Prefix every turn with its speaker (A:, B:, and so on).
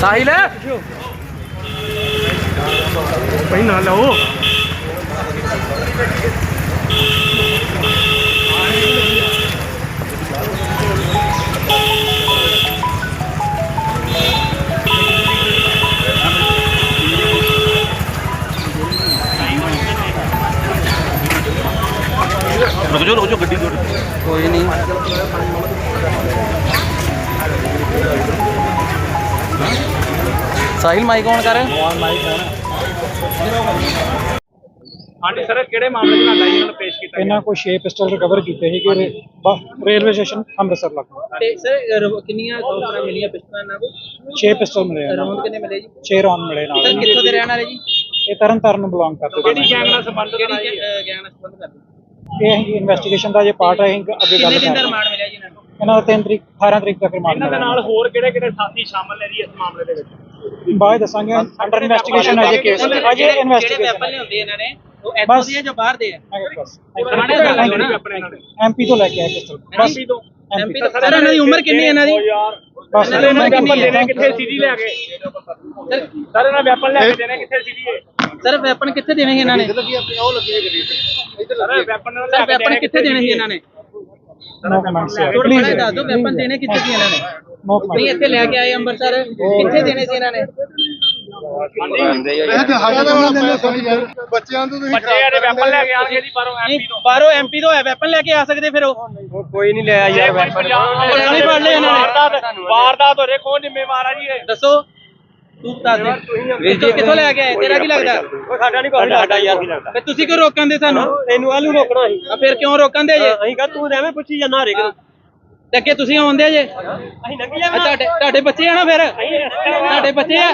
A: ਸਾਹਿਲ।
B: ਭਾਈ ਨਾ ਲਾਓ
C: ਰੁਕ ਜਾਓ ਰੁਕ ਜਾਓ ਗੱਡੀ
A: ਕੋਈ ਨਹੀਂ ਸਾਹਿਲ ਮਾਈਕ ਔਨ ਕਰ।
B: ਹਾਂਜੀ ਸਰ ਕਿਹੜੇ ਮਾਮਲੇ 'ਚ ਲਾਈ ਇਹਨਾਂ ਨੂੰ ਪੇਸ਼ ਕੀਤਾ
D: ਇਹਨਾਂ ਕੋਲ 6 ਪਿਸਟਲ ਰਿਕਵਰ ਕੀਤੇ ਸੀ ਕਿ ਰੇਲਵੇ ਸਟੇਸ਼ਨ ਅੰਮ੍ਰਿਤਸਰ ਲੱਗਾ
A: ਤੇ ਸਰ ਕਿੰਨੀਆਂ ਗੋਲੀਆਂ ਮਿਲੀਆਂ ਪਿਸਟਲਾਂ ਨਾਲ
D: 6 ਪਿਸਟਲ ਮਿਲੇ ਆ
A: ਰਾਉਂਡ ਕਿੰਨੇ ਮਿਲੇ ਜੀ?
D: 6 ਰੌਂਡ ਮਿਲੇ ਨਾਲ।
A: ਸਰ ਕਿੱਥੋਂ ਦੇ ਰਹਿਣ ਵਾਲੇ ਜੀ?
D: ਇਹ ਤਰਨ ਤਾਰਨ ਨੂੰ ਬਿਲੋਂਗ ਕਰਦੇ
B: ਕਿਹੜੀ
D: ਨੇ।
B: ਗੈਂਗ ਨਾਲ ਸੰਬੰਧਿਤ
A: ਕਿਹੜੀ ਗਿਆਨ ਨਾਲ ਸੰਬੰਧ ਕਰਦੇ
D: ਇਹ ਇਨਵੈਸਟੀਗੇਸ਼ਨ ਦਾ ਜੇ ਪਾਰਟ ਹੈ ਅੱਗੇ ਗੱਲ
A: ਦਾ
D: ਕਰਾਂਗੇ।
A: ਇਹਨਾਂ ਨੂੰ
D: ਦਾ 3 ਤਰੀਕ 18 ਤਰੀਕ ਤੱਕ ਰਿਮਾਂਡ
B: ਇਹਨਾਂ ਦੇ ਨਾਲ ਹੋਰ ਕਿਹੜੇ ਕਿਹੜੇ ਸਾਥੀ ਸ਼ਾਮਲ ਨੇ ਜੀ ਇਸ ਮਾਮਲੇ ਦੇ ਵਿੱਚ?
D: ਬਾਅਦ ਦੱਸਾਂਗੇ ਅੰਡਰ ਇਨਵੈਸਟੀਗੇਸ਼ਨ ਅਜੇ ਕੇਸ ਅਜੇ
A: ਜਿਹੜੇ ਵੈਪਨ
D: ਇਨਵੈਸਟੀਗੇਸ਼ਨ
A: ਲਿਆਉਂਦੇ ਇਹਨਾਂ ਨੇ ਉਹ ਦੇ ਜਾਂ ਬਾਹਰ ਦੇ ਆ?
D: ਬਸ।
A: ਥਾਣੇ ਦਾ ਹੋਣਾ।
D: ਐਮਪੀ ਤੋਂ ਲੈ ਕੇ ਆਏ ਬਸ
B: MP ਤੋਂ।
A: ਐਮਪੀ ਤੋਂ। ਸਰ ਇਹਨਾਂ ਦੀ ਉਮਰ ਕਿੰਨੀ ਹੈ ਇਹਨਾਂ ਦੀ?
D: ਬਸ।
A: ਇਹਨਾਂ ਦੀ ਉਮਰ ਕਿੰਨੀ
B: ਵੈਪਨ
A: ਹੈ
B: ਦੇਣੇ ਕਿੱਥੇ? ਸੀਡੀ ਲੈ ਕੇ। ਸਰ। ਇਹਨਾਂ ਵੈਪਨ ਲੈ ਕੇ ਦੇਣੇ ਕਿੱਥੇ? ਸੀਡੀ ਹੈ
A: ਸਰ ਵੈਪਨ ਕਿੱਥੇ ਦੇਣੇ ਸੀ ਇਹਨਾਂ ਨੇ?
B: ਸਰ ਵੈਪਨ ਲੈ
A: ਸਰ
B: ਕੇ
A: ਵੈਪਨ ਕਿੱਥੇ ਦੇਣੇ ਸੀ ਇਹਨਾਂ ਨੇ?
D: ਨੋ ਕਮੈਂਟਸ
A: ਥੋੜਾ ਬੜਾ ਦੱਸ ਦਿਓ ਵੈਪਨ ਦੇਣੇ ਕਿੱਥੇ ਸੀ ਇਹਨਾਂ ਨੇ?
D: ਨੋ
A: ਨਹੀਂ
D: ਕਮੈਂਟਸ
A: ਇੱਥੇ ਲੈ ਕੇ ਆਏ ਅੰਮ੍ਰਿਤਸਰ ਕਿੱਥੇ ਦੇਣੇ ਸੀ ਇਹਨਾਂ ਨੇ?
E: ਬੱਚਿਆਂ ਤੋਂ ਤੁਸੀਂ
B: ਬੱਚੇ ਜਿਹੜੇ ਵੈਪਨ ਲੈ ਕੇ ਆਣਗੇ ਜੀ ਬਾਹਰੋਂ ਐਮਪੀ ਤੋਂ।
A: ਬਾਹਰੋਂ ਐਮਪੀ ਤੋਂ ਹੈ ਵੈਪਨ ਲੈ ਕੇ ਆ ਸਕਦੇ ਫਿਰ ਉਹ।
D: ਕੋਈ ਨਹੀਂ ਲਿਆ
B: ਯਾਰ ਵੈਪਨ
A: ਪਤਾ ਨਹੀਂ ਫੜ ਲਏ ਇਹਨਾਂ ਨੇ।
B: ਵਾਰਦਾਤ ਵਾਰਦਾਤ ਹੋ ਰਹੀ ਕੌਣ ਜ਼ਿੰਮੇਵਾਰ ਆ ਜੀ ਇਹ।
A: ਦੱਸੋ। ਤੂੰ ਦੱਸ ਦੇ ਕਿੱਥੋਂ ਕਿੱਥੋਂ ਲੈ ਕੇ ਆਏ? ਤੇਰਾ ਕੀ ਲੱਗਦਾ?
D: ਸਾਡਾ ਨਹੀਂ ਕੋਈ ਸਾਡਾ ਯਾਰ
A: ਫਿਰ ਤੁਸੀਂ ਕਿਉਂ ਰੋਕਣ ਦੇ ਸਾਨੂੰ?
D: ਤੈਨੂੰ ਆਲੂ ਰੋਕਣਾ ਸੀ।
A: ਆ ਫਿਰ ਕਿਉਂ ਰੋਕਣ ਦੇ ਜੇ
D: ਅਸੀਂ ਕਹ ਤੂੰ ਐਵੇਂ ਪੁੱਛੀ ਜਾਂਦਾ ਹਰੇਕ ਨੂੰ।
A: ਤੇ ਅੱਗੇ ਤੁਸੀਂ ਆਉਂਦੇ ਜੇ?
D: ਅਸੀਂ ਲੰਘੀ
A: ਆ ਤੁਹਾਡੇ ਤੁਹਾਡੇ ਬੱਚੇ ਆ ਨਾ ਫਿਰ? ਤੁਹਾਡੇ ਬੱਚੇ ਆ?